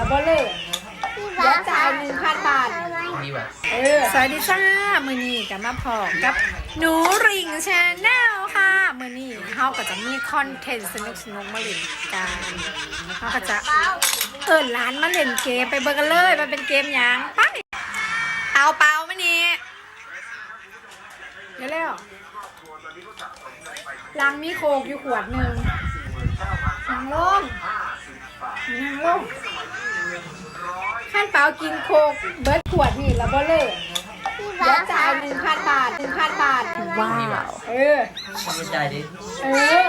แล้วบ่เลิกเดี๋ยวจ่ายหนึ่งพันบาทนี่ว่ะเออสวัสดีจ้ามือนี้กับมาพอกับหนูริงชาแนลค่ะมือนี้เขาก็จะมีคอนเทนต์สนุกสนุกๆมาเล่นกันเขาก็จะเอิญร้านมาเล่นเกมไปเบิร์กันเลยมันเป็นเกมหยังไปเอาเปล่ามือนี้เดี๋ยวเร็วลังมีโคกอยู่ขวดหนึ่งนางลงนางลง ขั้นเปล่ากินโคกเบิร์ดขวดนี่แล้วบ่เลิกเดี๋ยวจ่ายหนึ่งพันบาทหนึ่งพันบาท ว้าว เออทำใจดิ เออ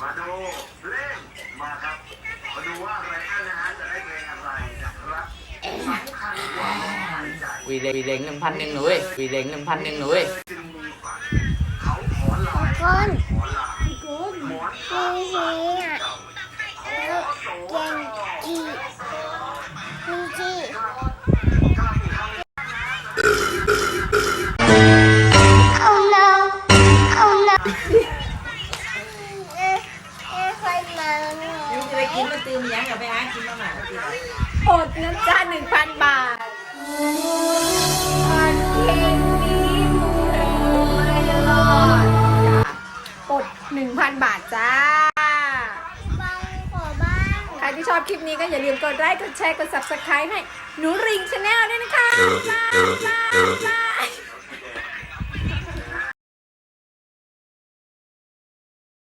มาดูเล่นมาครับ มาดูว่าไรอันนะฮะจะได้เพลงอะไรนะครับสำคัญกว่าหายใจวีเล็งวีเล็งหนึ่งพันหนึ่งหนูเว้ยวีเล็งหนึ่งพันหนึ่งหนูเว้ยจึงมีฝันเขาขอลายคน ข ไปกินมันตื่นยังกับไปหากินมาหมากินอดนะจ้าหนึ่งพันบาทคอนเทนต์นี้มูไม่รอดอดหนึ่งพันบาทจ้า ใครที่ชอบคลิปนี้ก็อย่าลืมกดไลค์ กดแชร์ กด subscribe ให้หนูริงชาแนลด้วยนะคะบายบายบาย